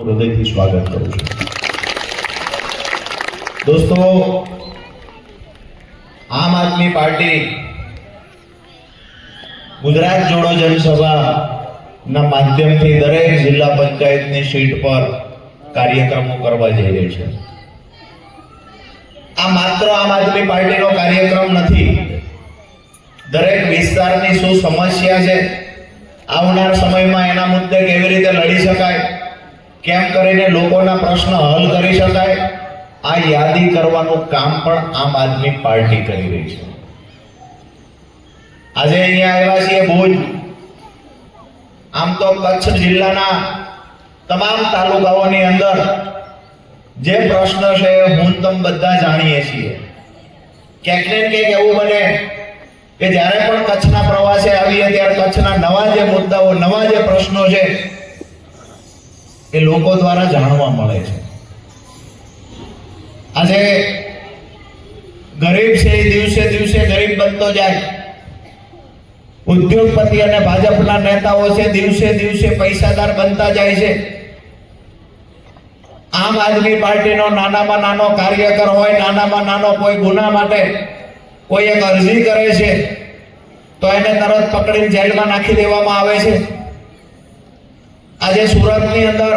હૃદયથી સ્વાગત કરું છું. દોસ્તો, આમ આદમી પાર્ટી ગુજરાત જોડો જનસભાના માધ્યમથી દરેક જિલ્લા પંચાયતની સીટ પર કાર્યક્રમો કરવા જઈ રહી છે. આ માત્ર આમ આદમી પાર્ટીનો કાર્યક્રમ નથી. દરેક વિસ્તારની શું સમસ્યા છે, આવનાર સમયમાં એના મુદ્દે કેવી રીતે લડી શકાય કેમ કરીને લોકોના પ્રશ્ન હલ કરી શકાય? આ યાદી કરવાનું કામ પણ આમ આદમી પાર્ટી કરી રહી છે. આજે અહીંયા આવ્યા છીએ ભુજ. આમ તો કચ્છ જિલ્લાના તમામ તાલુકાઓની અંદર જે પ્રશ્ન છે હું તમ બધા જાણીએ છીએ. ક્યાંક ને ક્યાંક એવું બને કે જ્યારે પણ કચ્છના પ્રવાસે આવીએ ત્યારે કચ્છના નવા જે મુદ્દાઓ, નવા જે પ્રશ્નો છે એ લોકો દ્વારા જાણવા મળે છે. આજે ગરીબ છે એ દિવસે દિવસે ગરીબ બનતો જાય. ઉદ્યોગપતિ અને ભાજપના નેતાઓ છે દિવસે દિવસે પૈસાદાર બનતા જાય છે. આમ આદમી પાર્ટીનો નાનામાં નાનો કાર્યકર હોય, નાનામાં નાનો કોઈ ગુના માટે કોઈ એક અરજી કરે છે, તો એને તરત પકડીને જેલમાં નાખી દેવામાં આવે છે. આજે સુરતની અંદર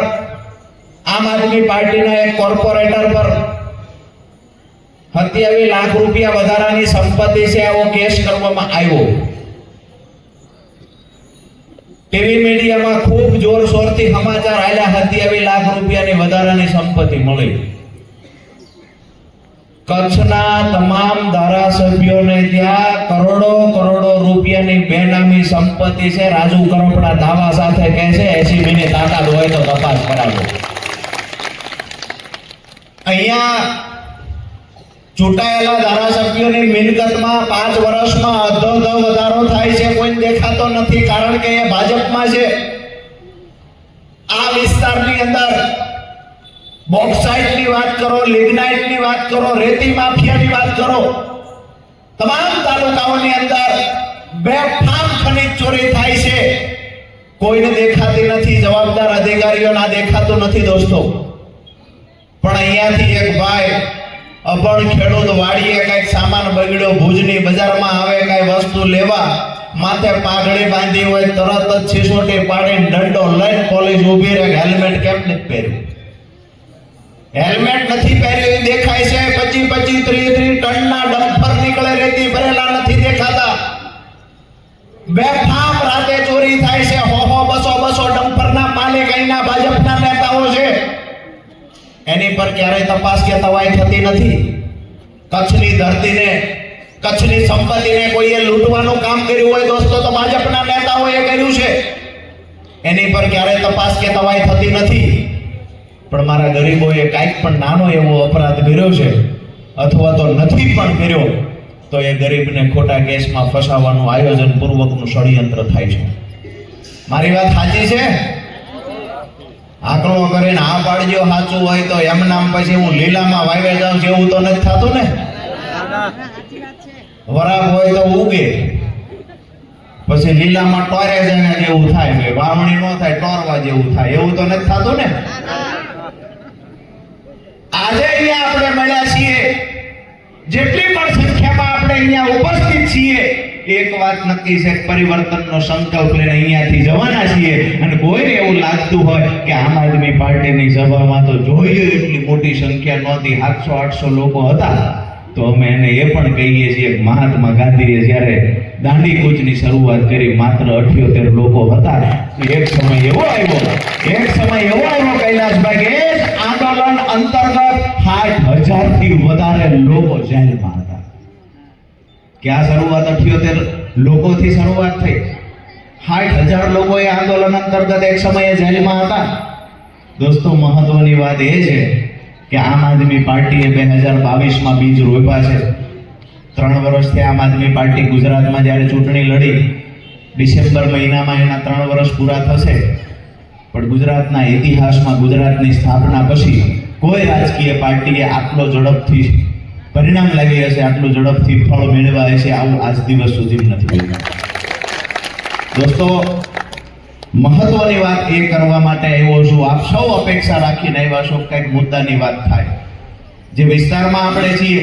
આમ આદમી પાર્ટીના એક કોર્પોરેટર પર સત્યાવીસ લાખ રૂપિયા વધારાની સંપત્તિ છે, આવો કેસ કરવામાં આવ્યો. ટીવી મીડિયામાં ખૂબ જોરશોરથી સમાચાર આવ્યા સત્યાવીસ લાખ રૂપિયાની વધારાની સંપત્તિ મળી. કચ્છના તમામ ધારાસભ્યોને ત્યાં કરોડો કરોડો રૂપિયાની બેનામી સંપત્તિ છે. રાજુ કરોપડા દાવા સાથે કહે છે એસી મિનિટ તાકાત હોય તો તપાસ કરાવો અહીંયા ચૂંટાયેલા ધારાસભ્યોની મિલકતમાં પાંચ વર્ષમાં અધો અધો વધારો થાય છે. કોઈ દેખાતો નથી, કારણ કે એ ભાજપમાં છે. આ વિસ્તારની અંદર બોક્સાઇટની વાત કરો, લિગ્નાઇટની વાત કરો, રેતી માફિયાની વાત કરો. તમામ તાલુકાઓની અંદર બે ફામ ખનીજ ચોરી થાય છે. કોઈને દેખાતી નથી, જવાબદાર અધિકારીઓના દેખાતું નથી દોસ્તો. પણ અહીંયાથી એક ભાઈ, અભણ ખેડૂત વાડીએ કંઈક સામાન બગડ્યો, ભુજની બજારમાં આવે કઈ વસ્તુ લેવા, માથે પાઘડી બાંધી હોય, તરત જ છીસોટી પાડીને દંડો લઈને પોલીસ ઊભી રહે હેલ્મેટ કેમ નથી પહેર્યું? હેલ્મેટ નથી પહેર્યું દેખાય છે. પચી પચી ત્રીસ ત્રીસ ટનના ડમ્પર નીકળે, રેતી ભરેલા નથી દેખાતા. બે ફામ રાતે ચોરી થાય છે. હો હો, બસો બસો ડમ્પરના માલિક અહીંના ભાજપના નેતાઓ છે. એની પર ક્યારેય તપાસ કે તવાઈ થતી નથી. કચ્છની ધરતીને, કચ્છની સંપત્તિને કોઈએ લૂંટવાનું કામ કર્યું હોય દોસ્તો, તો ભાજપના નેતાઓએ કર્યું છે. એની પર ક્યારેય તપાસ કે તવાઈ થતી નથી. પણ મારા ગરીબોએ કાંઈક પણ નાનો એવો અપરાધ કર્યો છે, અથવા તો નથી પણ કર્યો, તો એ ગરીબને ખોટા કેસમાં ફસાવવાનું આયોજન પૂર્વકનું ષડયંત્ર થાય છે. મારી વાત સાચી છે? આંકડો કરીને આ પાડજો સાચું હોય તો એમ નામ પછી હું લીલામાં વાવે જાઉં એવું તો નથી થતું ને? વરાપ હોય તો ઉગે. પછી લીલામાં ટોરે જાય જેવું થાય વાવણી ન થાય, ટોરવા જેવું થાય, એવું તો નથી થતું ને? આજે અહીંયા આપણે મળ્યા છીએ. જેટલી પણ સંખ્યામાં આપણે અહીંયા ઉપસ્થિત છીએ, એક વાત નક્કી છે, પરિવર્તનનો સંકલ્પ લઈને અહીંયાથી જવાના છીએ. અને કોઈને એવું લાગતું હોય કે આમ આદમી પાર્ટીની સભામાં તો જોઈએ એટલી મોટી સંખ્યા નહોતી, સાતસો, આઠસો લોકો હતા. તો અમે એને એ પણ કહીએ છીએ મહાત્મા ગાંધીએ જ્યારે દાંડી કૂચની શરૂઆત કરી માત્ર અઠ્યોતેર લોકો હતા. એક સમય એવો આવ્યો, એક સમય એવો આવ્યો, કૈલાસભાઈ, કે આંદોલન અંતર્ગત સાઠ હજારથી વધારે લોકો જેલમાં હતા. ક્યાં શરૂઆત અઠ્યોતેર લોકોથી શરૂઆત થઈ? સાઠ હજાર લોકો એ આંદોલન અંતર્ગત એક સમયે જેલમાં હતા. દોસ્તો, મહત્વની વાત એ છે કે આમ આદમી પાર્ટીએ બે હજાર બાવીસમાં બીજ રોપ્યા છે. ત્રણ વર્ષથી આમ આદમી પાર્ટી ગુજરાતમાં જ્યારે ચૂંટણી લડી, ડિસેમ્બર મહિનામાં એના ત્રણ વર્ષ પૂરા થશે. પણ ગુજરાતના ઇતિહાસમાં ગુજરાતની સ્થાપના પછી કોઈ રાજકીય પાર્ટીએ આટલો ઝડપથી પરિણામ લાવી હશે, આટલું ઝડપથી ફળ મેળવા હશે, આવું આજ દિવસ સુધી નથી દોસ્તો, મહત્વની વાત એ કરવા માટે આવ્યો છું, આપ સૌ અપેક્ષા રાખીને આવ્યા છો કંઈક મુદ્દાની વાત થાય. જે વિસ્તારમાં આપણે છીએ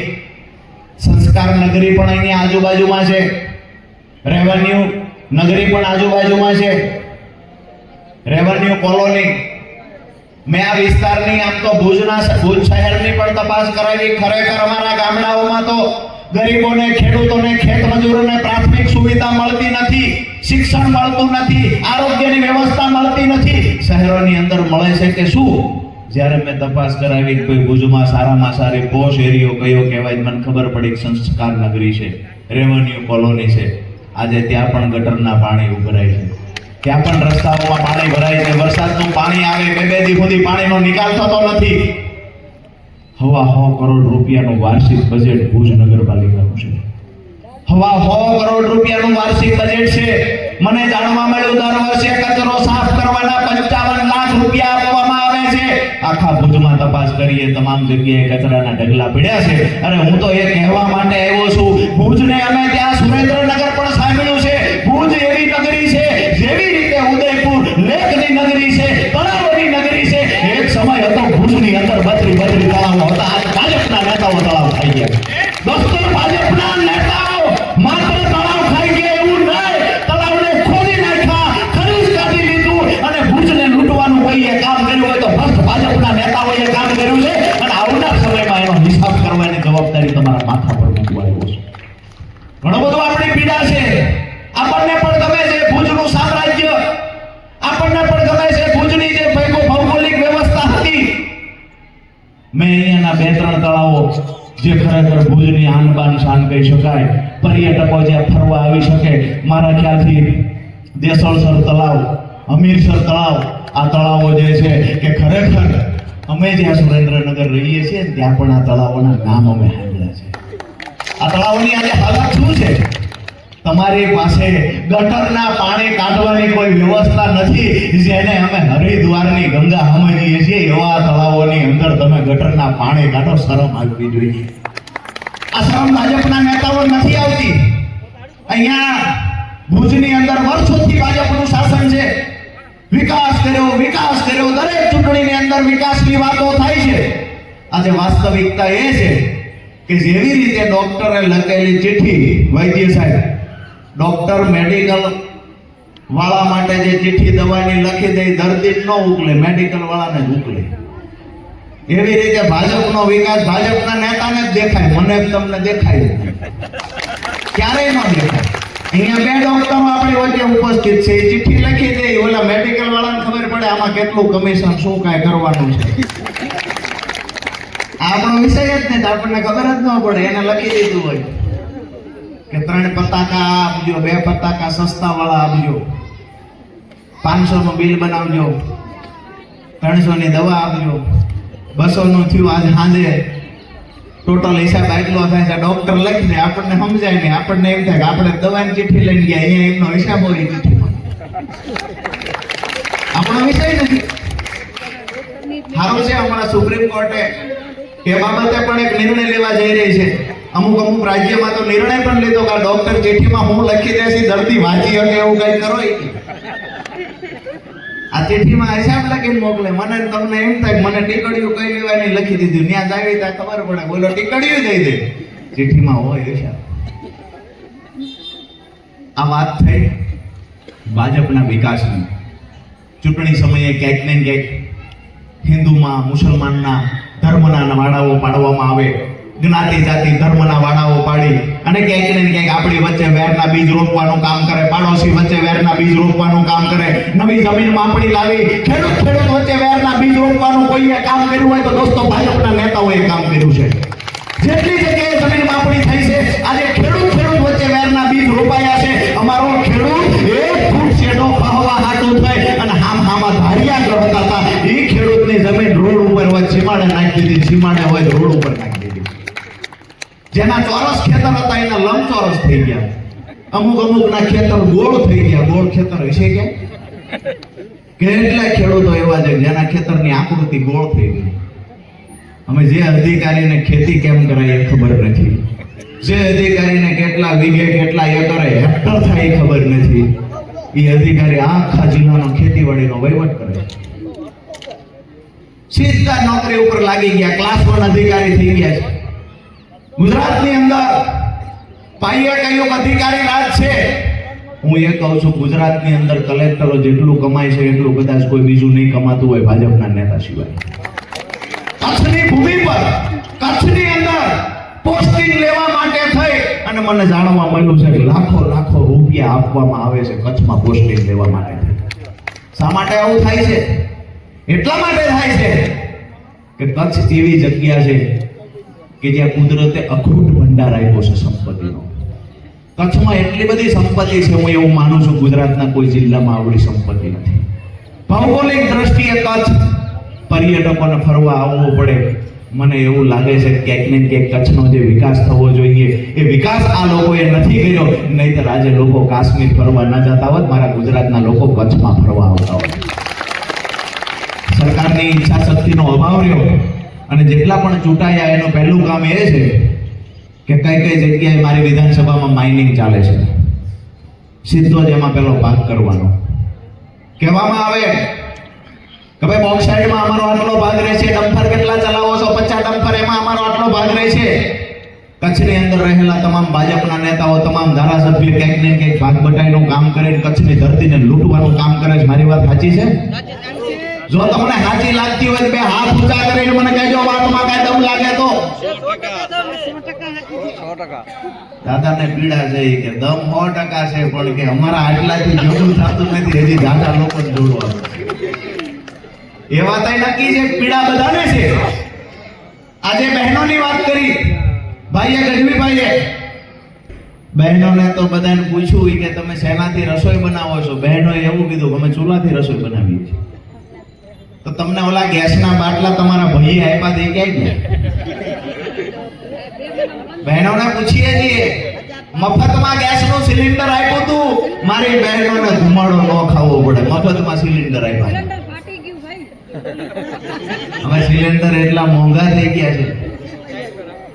સંસ્કાર નગરી પણ અહીંની આજુબાજુમાં છે. રેવન્યુ નગરી પણ આજુબાજુમાં છે. રેવન્યુ કોલોની મેં આ વિસ્તારની આમ તો ભુજના ભુજ શહેરની પણ તપાસ કરાવી. ખરેખર અમારા ગામડાઓમાં તો ગરીબોને, ખેડૂતોને, ખેત મજૂરોને પ્રાથમિક સુવિધા મળતી નથી, શિક્ષણ મળતું નથી, આરોગ્યની વ્યવસ્થા મળતી નથી. શહેરોની અંદર મળે છે કે શું? જ્યારે મેં તપાસ કરાવી કોઈ ભુજમાં સારામાં સારી પોશ એરિયો કયો કહેવાય, મને ખબર પડી સંસ્કાર નગરી છે, રેવન્યુ કોલોની છે. આજે ત્યાં પણ ગટરના પાણી ઉભરાય છે. ત્યાં પણ રસ્તાઓમાં પાણી ભરાય છે. વરસાદનું પાણી આવે બે બે દી સુધી પાણીનો નિકાલ થતો નથી. હવા સો કરોડ રૂપિયાનું વાર્ષિક બજેટ ભુજ નગરપાલિકાનું છે. હવા સો કરોડ રૂપિયાનું વાર્ષિક બજેટ છે. મને જાણવા મળ્યું, દર વર્ષે કચરો સાફ કરવાના પંચાવન લાખ રૂપિયા આપવામાં છે. આખા ભુજમાં તપાસ કરીએ, તમામ જગ્યાએ કચરાના ઢગલા પડ્યા છે. અને હું તો એ કહેવા માટે આવ્યો છું, ભુજને અમે ત્યાં સુરેન્દ્રનગર પણ સાંભળ્યું છે. ભુજ એવી નગરી છે, જેવી રીતે ઉદયપુર લેખની નગરી છે, તળાવની નગરી છે. એક સમય હતો ભુજની અંદર બત્રી બત્રી તળાવો હતા. આજ ભાજપના નેતાઓ તળાવ થઈ ગયા દોસ્તો આપણને પણ ગમે છે ભુજની જે ભૌગો- ભૌગોલિક વ્યવસ્થા હતી, મેં અહીંયાના બે ત્રણ તળાવો જે ખરેખર ભુજની આન બાન શાન કહી શકાય, પર્યટકો જ્યાં ફરવા આવી શકે, મારા ખ્યાલથી દેસળસર તળાવ હમીરસર તળાવ, આ તળાવો જે છે કે ખરેખર અમે જ્યાં સુરેન્દ્રનગર રહીએ છીએ, ત્યાં પણ આ તળાવોના નામ અમે સાંભળ્યા છે. આ તળાવોની આજે હાલત શું છે? તમારી પાસે ગટરના પાણી કાઢવાની કોઈ વ્યવસ્થા નથી, જેને અમે હરિદ્વારની ગંગા સમજીએ છીએ, એવા તળાવોની અંદર તમે ગટરના પાણી કાઢો, શરમ આવવી જોઈએ. આ શરમ ભાજપના નેતાઓ નથી આવતી. અહીંયા ભુજની અંદર વર્ષોથી ભાજપનું શાસન છે. વિકાસ કર્યો વિકાસ કર્યો, દરેક ચૂંટણીની અંદર વિકાસની વાતો થાય છે. આજે વાસ્તવિકતા એ છે કે જેવી રીતે ડોક્ટરે લખેલી ચિઠ્ઠી વૈદ્ય સાહેબ ડોક્ટર મેડિકલ વાળા માટે જે ચિઠ્ઠી દવાની લખી દે દર્દી ન ઉકલે મેડિકલ વાળાને જ ઉકલે. એવી રીતે ભાજપનો વિકાસ ભાજપના નેતાને જ દેખાય, મને જ તમને દેખાય. ક્યારેય ન દેખાય. અહીંયા બે ડોક્ટરો આપણી વચ્ચે ઉપસ્થિત છે, એ ચિઠ્ઠી લખી દે ઓલા મેડિકલ વાળાને ખબર પડે આમાં કેટલું કમિશન શું કાંઈ કરવાનું છે. આપણો વિષય જ નહીં આપણને ખબર જ ન પડે, એને લખી દીધું હોય. કે ત્રણ પતાકા આપજો, બે પતાકા સસ્તા વાળા આપજો. પાંચસો નું બિલ બનાવજો. ત્રણસો ની દવા આપજો. બસો નું થયું આજે સાંજે. ટોટલ હિસાબ એટલો થાય છે. ડોક્ટર લખી દે આપણને સમજાય નહીં. આપણને એમ થાય કે આપણે દવાની ચિઠ્ઠી લઈને ગયા. અહીંયા એમનો હિસાબ હોય ચિઠ્ઠીમાં. આપણો વિષય નથી. સારું છે હમણાં સુપ્રીમ કોર્ટે એ. બાબતે પણ એક નિર્ણય લેવા જઈ રહી છે. અમુક અમુક રાજ્યમાં તો નિર્ણય પણ લીધો કે ડોક્ટર ચિઠ્ઠીમાં હું લખી દેસી દર્દી વાંચી શકે એવું કઈ કરો આ ચિઠ્ઠીમાં હિસાબ લખીને મોકલે. મને તમને એમ થાય મને ટીકડ્યું કઈ લેવાની લખી દીધું. ત્યાં જાવી ત્યાં ખબર પડે. બોલો, ટીકડ્યું જઈ દે. ચિઠ્ઠીમાં હોય હિસાબ આ વાત થઈ ભાજપના વિકાસની. ચૂંટણી સમયે ક્યાંક ને ક્યાંક હિન્દુમાં, મુસલમાનના ધર્મના વાડાઓ પાડવામાં આવે. જ્ઞાતિ જાતિ ધર્મના વાડાઓ પાડી અને ક્યાંક ને ક્યાંક આપણી વચ્ચે વેરના બીજ રોપવાનું કામ કરે, પાડોશી વચ્ચે વેરના બીજ રોપવાનું કામ કરે, નવી જમીન માપણી લાવી, ખેડૂત ખેડૂત વચ્ચે વેરના બીજ રોપવાનું કોઈએ કામ કર્યું હોય તો દોસ્તો ભાજપના નેતાઓએ કામ કર્યું છે. જેટલી જગ્યાએ જમીન માપણી થઈ છે, આજે ખેડૂત ખેડૂત વચ્ચે વેરના બીજ રોપાયા છે. અમારો ખેડૂત એક ફૂટ શેડો પાહવા હાટો થાય અને હામ હામા ધારિયા કરતા હતા. એ ખેડૂતની જમીન રોડ ઉપર હોય, સીમાડે નાખી દીધી, સીમાડે હોય રોડ ઉપર નાખી જેના ચોરસ ખેતર હતા એના લંબચોરસ થઈ ગયા. અમુક અમુકના ખેતર ગોળ થઈ ગયા. ગોળ ખેતર હશે કે? કેટલા ખેડૂતો એવા છે જેના ખેતરની આકૃતિ ગોળ થઈ ગઈ. અમે જે અધિકારીને ખેતી કેમ કરાય એ ખબર નથી. જે અધિકારીને કેટલા વીઘે, કેટલા એકરે હેક્ટર થાય એ ખબર નથી. એ અધિકારી આખા જિલ્લાનો ખેતીવાડીનો વહીવટ કરે સીધા નોકરી ઉપર લાગી ગયા. ક્લાસ વન અધિકારી થઈ ગયા છે. ગુજરાતની અંદર પાઈએ કયું અધિકારી રાજ છે. હું એ કહું છું, ગુજરાતની અંદર કલેક્ટરો જેટલું કમાય છે, એટલું કદાચ કોઈ બીજું નહીં કમાતું હોય ભાજપના નેતા સિવાય. કચ્છની ભૂમિ પર, કચ્છની અંદર પોસ્ટિંગ લેવા માટે થઈ અને મને જાણવા મળ્યું છે કે લાખો લાખો રૂપિયા આપવામાં આવે છે કચ્છમાં પોસ્ટિંગ લેવા માટે શા માટે આવું થાય છે? એટલા માટે થાય છે કે કચ્છ એવી જગ્યા છે કે જ્યાં કુદરતે અખૂટ ભંડાર આપ્યો છે સંપત્તિનો. કચ્છમાં એટલી બધી સંપત્તિ છે, હું એવું માનું છું, ગુજરાતના કોઈ જિલ્લામાં આવડી સંપત્તિ નથી. ભૌગોલિક દ્રષ્ટિએ કચ્છ પર્યટકોને ફરવા આવવું પડે. મને એવું લાગે છે ક્યાંક ને ક્યાંક કચ્છનો જે વિકાસ થવો જોઈએ, એ વિકાસ આ લોકોએ નથી કર્યો. નહીંતર આજે લોકો કાશ્મીર ફરવા ન જતા હોત, મારા ગુજરાતના લોકો કચ્છમાં ફરવા આવતા હોત. સરકારની ઈચ્છા શક્તિનો અભાવ રહ્યો. અને જેટલા પણ ચૂંટાયા એનું પહેલું કામ એ છે કે કઈ કઈ જગ્યાએ મારી વિધાનસભામાં માઇનિંગ ચાલે છે. સીધો જ એમાં પેલો ભાગ કરવાનો. કહેવામાં આવે કે ભાઈ બોક્સાઇડમાં અમારો આટલો ભાગ રહે છે ડમ્ફર કેટલા ચલાવો છો? પચાસ ડમ્ફર, એમાં અમારો આટલો ભાગ રહે છે કચ્છની અંદર રહેલા તમામ ભાજપના નેતાઓ, તમામ ધારાસભ્ય ક્યાંક ને ક્યાંક ભાગ બટાઈનું કામ કરીને કચ્છની ધરતીને લૂંટવાનું કામ કરે છે. મારી વાત સાચી છે? જો તમને સાચી લાગતી હોય બે હાથ ઊંચા કરીને મને કહેજો, વાતમાં કઈ દમ લાગે તો. દાદાને પીડા છે કે દમ સો ટકા છે, પણ કે અમારા આટલાથી જોડું થતું નથી, હજી દાદા લોકો જોડવા એ વાત નક્કી છે, પીડા બધાને છે. આજે બહેનોની વાત કરી. ભાઈએ ગઢવીભાઈએ બહેનોને તો બધાને પૂછ્યું કે તમે શેનાથી રસોઈ બનાવો છો? બહેનોએ એવું કીધું કે અમે ચૂલાથી રસોઈ બનાવીએ છીએ. તો તમને ઓલા ગેસના બાટલા તમારા ભાઈ આપ્યા તે ક્યાંય ગયા? બહેનોને પૂછીએ છીએ મફતમાં ગેસનું સિલિન્ડર આપ્યું તું? મારી બહેનોને ધુમાડો ન ખાવો પડે મફતમાં સિલિન્ડર આપ્યા. હવે સિલિન્ડર એટલા મોંઘા થઈ ગયા છે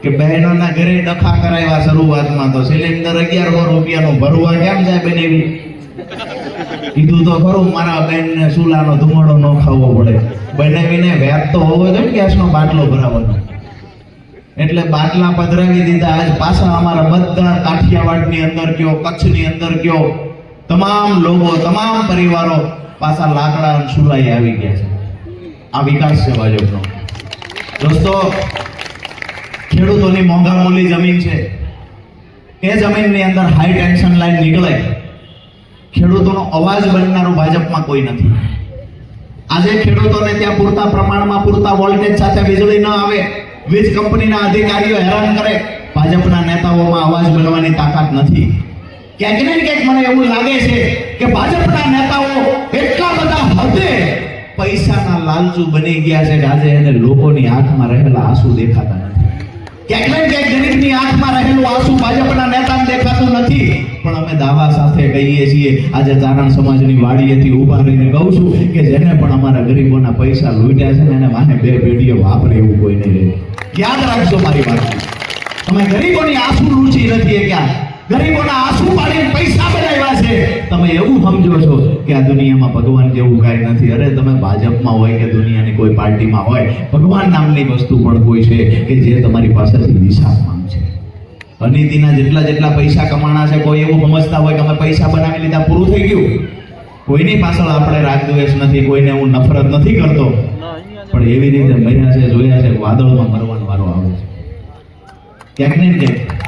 કે બહેનોના ઘરે ડખા કરાવ્યા શરૂઆતમાં તો સિલિન્ડર અગિયારસો રૂપિયાનું ભરવા કેમ જાય બનેવી કીધું તો ખરું, મારા બેનને ચૂલાનો ધુમાડો ન ખાવો પડે. બનાવીને વ્યાજ તો હોવો જોઈએ ગેસનો બાટલો ભરાવાનો. એટલે બાટલા પધરાવી દીધા. આજ પાછા અમારા બધા કાઠિયાવાડની અંદર કયો, કચ્છની અંદર કયો, તમામ લોકો, તમામ પરિવારો પાછા લાકડા અને સુલાઈ આવી ગયા છે. આ વિકાસ છે ભાજપનો. દોસ્તો, ખેડૂતોની મોંઘા મૂલી જમીન છે. એ જમીનની અંદર હાઈ ટેન્શન લાઈન નીકળે. ખેડૂતોનો અવાજ બનનારું ભાજપમાં કોઈ નથી. આજે ખેડૂતોને ત્યાં પૂરતા પ્રમાણમાં પૂરતા વોલ્ટેજ સાથે વીજળી ન આવે, વીજ કંપનીના અધિકારીઓ હેરાન કરે, ભાજપના નેતાઓમાં અવાજ બનવાની તાકાત નથી. ક્યાંક ને ક્યાંક મને એવું લાગે છે કે ભાજપના નેતાઓ એટલા બધા હદે પૈસાના લાલચુ બની ગયા છે કે આજે એને લોકોની આંખમાં રહેલા આંસુ દેખાતા નથી ક્યાંક ગરીબની આંખમાં રહેલું આંસુ ભાજપના નેતાને દેખાતું નથી. પણ અમે દાવા સાથે કહીએ છીએ, આજે ચારણ સમાજની વાડીએથી ઊભા રહીને કહું છું કે જેને પણ અમારા ગરીબોના પૈસા લૂંટ્યા છે ને એને માને બે પેઢીએ વાપરે એવું કોઈ નહીં યાદ રાખજો મારી વાત અમે ગરીબોની આંસુ લૂંટી નથી એ ક્યાં ગરીબોના આંસુ પાડીને પૈસા બનાવ્યા છે. તમે એવું સમજો છો કે આ દુનિયામાં ભગવાન જેવું કાંઈ નથી. અરે, તમે ભાજપમાં હોય કે દુનિયાની કોઈ પાર્ટીમાં હોય, ભગવાન નામની વસ્તુ પણ કોઈ છે કે જે તમારી પાસેથી વિશાળ માંગ છે. અનિતિના જેટલા જેટલા પૈસા કમાણા છે, કોઈ એવું સમજતા હોય કે અમે પૈસા બનાવી લીધા, પૂરું થઈ ગયું. કોઈની પાછળ આપણે રાગદ્વેષ નથી, કોઈને હું નફરત નથી કરતો. પણ એવી રીતે મર્યા છે, જોયા છે, વાદળમાં મરવાનો વારો આવે છે. ક્યાંક ને ક્યાંક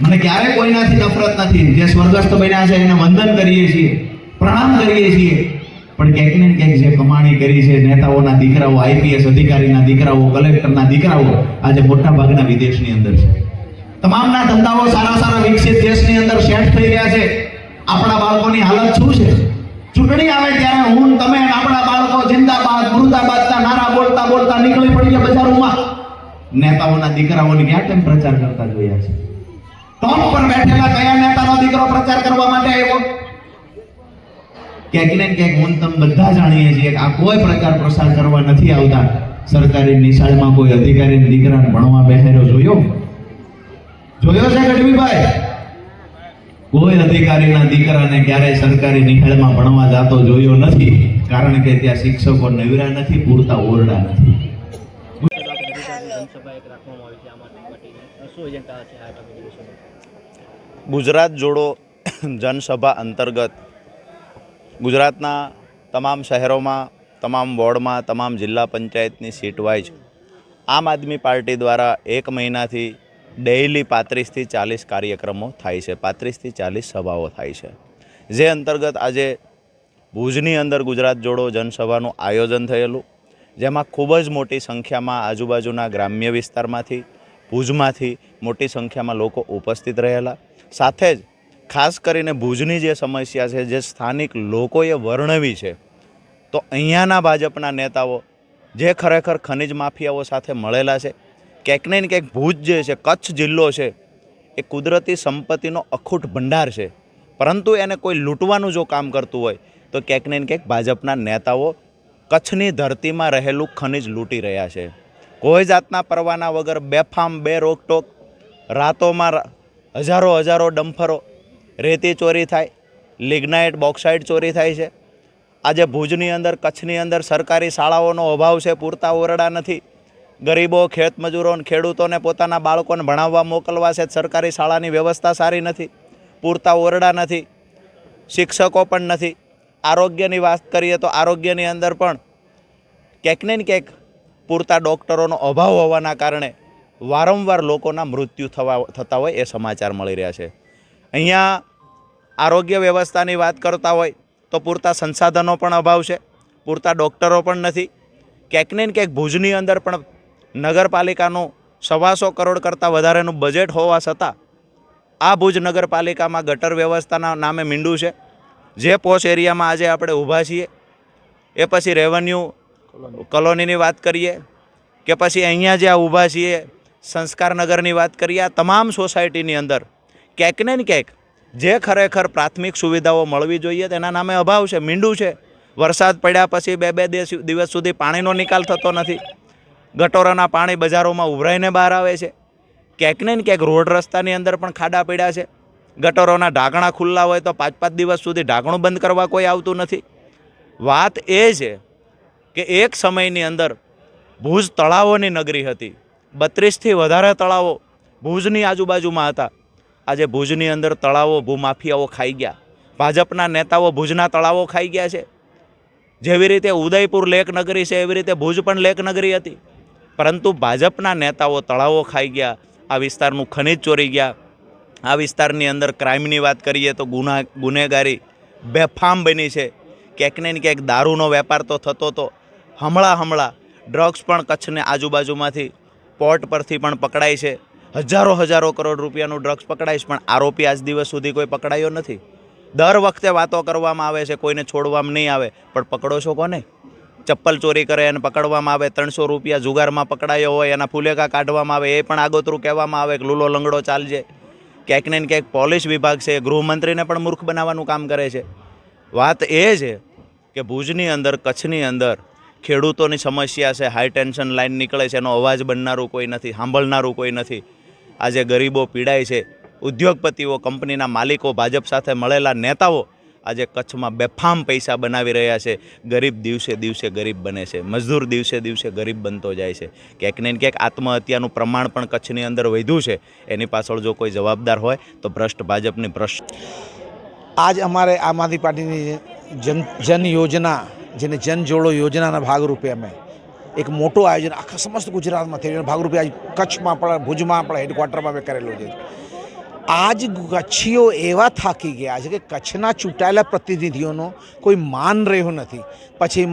મને ક્યારે કોઈનાથી નફરત નથી. જે સ્વર્ગસ્થ બન્યા છે, એને વંદન કરીએ છીએ, પ્રણામ કરીએ છીએ. પણ ક્યાંક ને ક્યાંક જે કમાણી કરી છે, નેતાઓના દીકરાઓ આઈપીએસ અધિકારીના દીકરાઓ કલેક્ટરના દીકરાઓ, આજે મોટા ભાગના વિદેશની અંદર છે. તમામના ધંધાઓ સારા સારા વિકસિત દેશની અંદર સેટ થઈ ગયા છે. આપણા બાળકોની હાલત શું છે? ચૂંટણી આવે ત્યારે હું, તમે આપણા બાળકો જિંદાબાદ મુર્દાબાદના નારા બોલતા બોલતા નીકળી પડીએ બજારોમાં. નેતાઓના દીકરાઓને ક્યાં કેમ પ્રચાર કરતા જોયા છે? ટોપ પર બેઠેલા કયા નેતાનો દીકરો પ્રચાર કરવા માટે આવ્યો? ક્યાંક ને ક્યાંક હું તમે બધા જાણીએ છીએ કે આ કોઈ પ્રચાર પ્રસાર કરવા નથી આવતા. સરકારી નિશાળમાં કોઈ અધિકારી દીકરાને ભણવા બેહેરો જોયો? જોયો છે ગઢવીભાઈ? કોઈ અધિકારીના દીકરાને ક્યારેય સરકારી નિશાળમાં ભણવા જાતો જોયો નથી, કારણ કે ત્યાં શિક્ષકો નવરા નથી, પૂરતા ઓરડા નથી. જનસભા એક રાખવામાં આવી છે આમ આદમી પાર્ટીની. શું એજન્ડા છે આગામી દિવસોમાં ગુજરાત જોડો જનસભા અંતર્ગત ગુજરાતના તમામ શહેરોમાં તમામ વોર્ડમાં તમામ જિલ્લા પંચાયતની સીટ વાઇઝ આમ આદમી પાર્ટી દ્વારા એક મહિનાથી ડેઇલી પાંત્રીસથી ચાલીસ કાર્યક્રમો થાય છે. પાંત્રીસથી ચાલીસ સભાઓ થાય છે. જે અંતર્ગત આજે ભુજની અંદર ગુજરાત જોડો જનસભાનું આયોજન થયેલું. જેમાં ખૂબ જ મોટી સંખ્યામાં આજુબાજુના ગ્રામ્ય વિસ્તારમાંથી, ભુજમાંથી મોટી સંખ્યામાં લોકો ઉપસ્થિત રહેલા. સાથે જ ખાસ કરીને ભુજની જે સમસ્યા છે, જે સ્થાનિક લોકોએ વર્ણવી છે, તો અહીંયાના ભાજપના નેતાઓ જે ખરેખર ખનિજ માફિયાઓ સાથે મળેલા છે, ક્યાંક ને ક્યાંક ભુજ જે છે, કચ્છ જિલ્લો છે, એ કુદરતી સંપત્તિનો અખૂટ ભંડાર છે. પરંતુ એને કોઈ લૂંટવાનું જો કામ કરતું હોય, તો ક્યાંક ને ક્યાંક ભાજપના નેતાઓ કચ્છની ધરતીમાં રહેલું ખનિજ લૂંટી રહ્યા છે. કોઈ જાતના પરવાના વગર બેફામ, બે રોકટોક, રાતોમાં હજારો હજારો ડમ્ફરો, રેતી ચોરી થાય, લિગ્નાઇટ બોક્સાઇડ ચોરી થાય છે. આજે ભુજની અંદર, કચ્છની અંદર સરકારી શાળાઓનો અભાવ છે, પૂરતા ઓરડા નથી. ગરીબો ખેતમજૂરોને ખેડૂતોને પોતાના બાળકોને ભણાવવા મોકલવા છે, સરકારી શાળાની વ્યવસ્થા સારી નથી. પૂરતા ઓરડા નથી. શિક્ષકો પણ નથી. આરોગ્યની વાત કરીએ તો આરોગ્યની અંદર પણ ક્યાંક ને ક્યાંક પૂરતા ડૉક્ટરોનો અભાવ હોવાના કારણે વારંવાર લોકોના મૃત્યુ થવા થતા હોય એ સમાચાર મળી રહ્યા છે. અહીંયા આરોગ્ય વ્યવસ્થાની વાત કરતા હોય તો પૂરતા સંસાધનો પણ અભાવ છે, પૂરતા ડૉક્ટરો પણ નથી. ક્યાંક ને ક્યાંક ભુજની અંદર પણ નગરપાલિકાનું સવાસો કરોડ કરતાં વધારેનું બજેટ હોવા છતાં આ ભુજ નગરપાલિકામાં ગટર વ્યવસ્થાના નામે મીંડું છે. જે પોશ એરિયામાં આજે આપણે ઊભા છીએ, એ પછી રેવન્યુ કોલોનીની વાત કરીએ કે પછી અહીંયા જે ઊભા છીએ સંસ્કારનગરની વાત કરીએ, આ તમામ સોસાયટીની અંદર ક્યાંક ને ક્યાંક જે ખરેખર પ્રાથમિક સુવિધાઓ મળવી જોઈએ, તેના નામે અભાવ છે, મીંડું છે. વરસાદ પડ્યા પછી બે બે દિવસ સુધી પાણીનો નિકાલ થતો નથી. ગટોરોના પાણી બજારોમાં ઉભરાઈને બહાર આવે છે. ક્યાંક ને ક્યાંક રોડ રસ્તાની અંદર પણ ખાડા પડ્યા છે. ગટરોના ઢાંકણા ખુલ્લા હોય તો પાંચ પાંચ દિવસ સુધી ઢાંકણું બંધ કરવા કોઈ આવતું નથી. વાત એ છે કે એક સમયની અંદર ભુજ તળાવોની નગરી હતી. બત્રીસથી વધારે તળાવો ભુજની આજુબાજુમાં હતા. આજે ભુજની અંદર તળાવો ભૂમાફિયાઓ ખાઈ ગયા. ભાજપના નેતાઓ ભુજના તળાવો ખાઈ ગયા છે. જેવી રીતે ઉદયપુર લેક નગરી છે, એવી રીતે ભુજ પણ લેક નગરી હતી. પરંતુ ભાજપના નેતાઓ તળાવો ખાઈ ગયા, આ વિસ્તારનું ખનિજ ચોરી ગયા આ વિસ્તારની અંદર ક્રાઇમની વાત કરીએ તો ગુના ગુનેગારી બેફામ બની છે. ક્યાંક ને ક્યાંક દારૂનો વેપાર તો થતો તો હમણાં હમણાં ડ્રગ્સ પણ કચ્છને આજુબાજુમાંથી પોર્ટ પરથી પણ પકડાય છે. હજારો હજારો કરોડ રૂપિયાનું ડ્રગ્સ પકડાય છે, પણ આરોપી આજ દિવસ સુધી કોઈ પકડાયો નથી. દર વખતે વાતો કરવામાં આવે છે, કોઈને છોડવામાં નહીં આવે, પણ પકડો છો કોને? ચપ્પલ ચોરી કરે એને પકડવામાં આવે, ત્રણસો રૂપિયા જુગારમાં પકડાયો હોય, એના ફુલેકા કાઢવામાં આવે, એ પણ આગોતરું કહેવામાં આવે કે લૂલો લંગડો ચાલજે. ક્યાંક ને ક્યાંક પોલીસ વિભાગ છે, ગૃહમંત્રીને પણ મૂર્ખ બનાવવાનું કામ કરે છે. વાત એ છે કે ભુજની અંદર, કચ્છની અંદર ખેડૂતોની સમસ્યા છે હાઈ ટેન્શન લાઈન નીકળે છે, એનો અવાજ બનનારું કોઈ નથી, સાંભળનારું કોઈ નથી. આજે ગરીબો પીડાય છે. ઉદ્યોગપતિઓ, કંપનીના માલિકો, ભાજપ સાથે મળેલા નેતાઓ આજે કચ્છમાં બેફામ પૈસા બનાવી રહ્યા છે. ગરીબ દિવસે દિવસે ગરીબ બને છે. મજદૂર દિવસે દિવસે ગરીબ બનતો જાય છે. ક્યાંક ને ક્યાંક આત્મહત્યાનું પ્રમાણ પણ કચ્છની અંદર વધ્યું છે. એની પાછળ જો કોઈ જવાબદાર હોય, તો ભ્રષ્ટ ભાજપની ભ્રષ્ટ. આજ અમારે આમ આદમી પાર્ટીની જન જન યોજના, જેને જન જોડો યોજનાના ભાગરૂપે અમે એક મોટું આયોજન આખા સમસ્ત ગુજરાતમાં થયું ભાગરૂપે આજ કચ્છમાં પણ, ભુજમાં પણ હેડક્વાર્ટરમાં અમે કરેલું છે. આજ કચ્છીઓ એવા થાકી ગયા છે કે કચ્છના ચૂંટાયેલા પ્રતિનિધિઓનો કોઈ માન રહ્યું નથી. પછી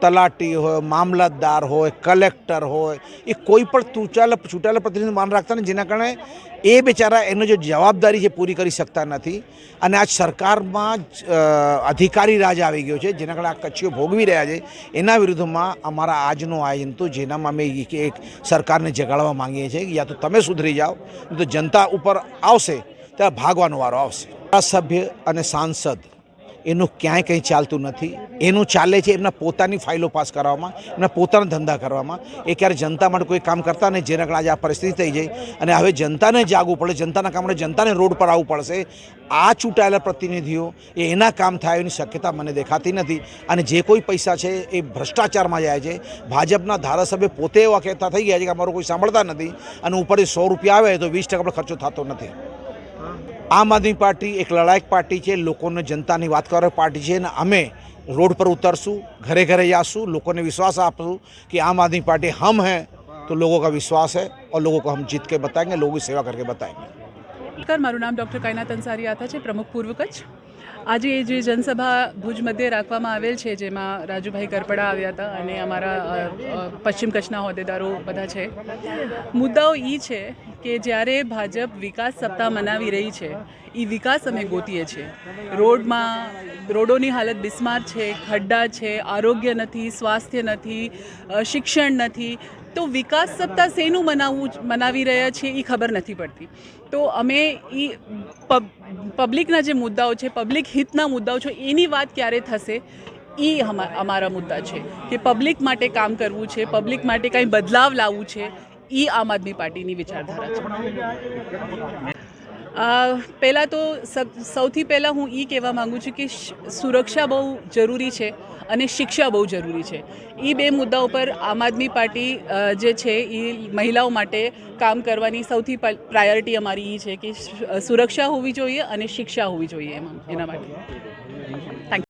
તલાટી હોય, મામલતદાર હોય, કલેક્ટર હોય, એ કોઈ પણ ચૂંટાયેલા ચૂંટાયેલા પ્રતિનિધિ માન રાખતા ને જેના કારણે એ બિચારા એનો જે જવાબદારી છે પૂરી કરી શકતા નથી. અને આજ સરકારમાં જ, અધિકારી રાજ આવી ગયો છે જેના કારણે આ કચ્છીઓ ભોગવી રહ્યા છે. એના વિરુદ્ધમાં અમારા આજનું આયોજન તો જેનામાં અમે એક સરકારને જગાડવા માંગીએ છીએ યા તો તમે સુધરી જાઓ તો જનતા ઉપર આવશે ત્યારે ભાગવાનો વારો આવશે. સભ્ય અને સાંસદ એનું ક્યાંય કંઈ ચાલતું નથી. એનું ચાલે છે એમના પોતાની ફાઇલો પાસ કરવામાં, એમના પોતાના ધંધા કરવામાં. એ ક્યારે જનતા માટે કોઈ કામ કરતા નહીં, જેના કારણે આજે આ પરિસ્થિતિ થઈ જાય. અને હવે જનતાને જાગવું પડે, જનતાના કામ માટે જનતાને રોડ પર આવવું પડશે. આ ચૂંટાયેલા પ્રતિનિધિઓ, એ એના કામ થાય એની શક્યતા મને દેખાતી નથી. અને જે કોઈ પૈસા છે એ ભ્રષ્ટાચારમાં જાય છે. ભાજપના ધારાસભ્ય પોતે એવા કહેતા થઈ ગયા છે કે અમારું કોઈ સાંભળતા નથી. અને ઉપરથી સો રૂપિયા આવે તો વીસ ટકા ખર્ચો થતો નથી. આમ આદમી પાર્ટી એક લડાયક પાર્ટી છે લોકોને જનતાની વાત કરવા પાર્ટી છે અને અમે રોડ પર ઉતરશું ઘરે ઘરે જાશું લોકોને વિશ્વાસ આપશું कि आम आदमी पार्टी हम हैं तो लोगों का विश्वास है और लोगों को हम जीत के बताएंगे लोगों की सेवा करके बताएंगे નમસ્કાર મારું નામ ડૉક્ટર કાયનાત અંસારી આથા છે પ્રમુખ પૂર્વ કચ્છ આજે એ જે જનસભા ભુજ મધ્યે રાખવામાં આવેલ છે, જેમાં રાજુભાઈ કરપડા આવ્યા હતા અને અમારા પશ્ચિમ કચ્છના હોદ્દેદારો બધા છે. મુદ્દાઓ એ છે કે જ્યારે ભાજપ વિકાસ સપ્તાહ મનાવી રહી છે એ વિકાસ અમે ગોતીએ છીએ. રોડમાં, રોડોની હાલત બિસ્માર છે, ખડ્ડા છે, આરોગ્ય નથી, સ્વાસ્થ્ય નથી શિક્ષણ નથી. તો વિકાસ સત્તા શેનું મનાવવું મનાવી રહ્યા છીએ એ ખબર નથી પડતી. તો અમે એ પબ્લિકના જે મુદ્દાઓ છે, પબ્લિક હિતના મુદ્દાઓ છે, એની વાત ક્યારે થશે? એ અમારા મુદ્દા છે કે પબ્લિક માટે કામ કરવું છે, પબ્લિક માટે કંઈ બદલાવ લાવવું છે એ આમ આદમી પાર્ટીની વિચારધારા છે. પહેલાં તો સૌથી પહેલાં હું એ કહેવા માગું છું કે સુરક્ષા બહુ જરૂરી છે અને શિક્ષા બહુ જરૂરી છે. એ બે મુદ્દા ઉપર આમ આદમી પાર્ટી જે છે એ મહિલાઓ માટે કામ કરવાની સૌથી પ્રાયોરિટી અમારી એ છે કે સુરક્ષા હોવી જોઈએ અને શિક્ષા હોવી જોઈએ એમાં, એના માટે. થેન્ક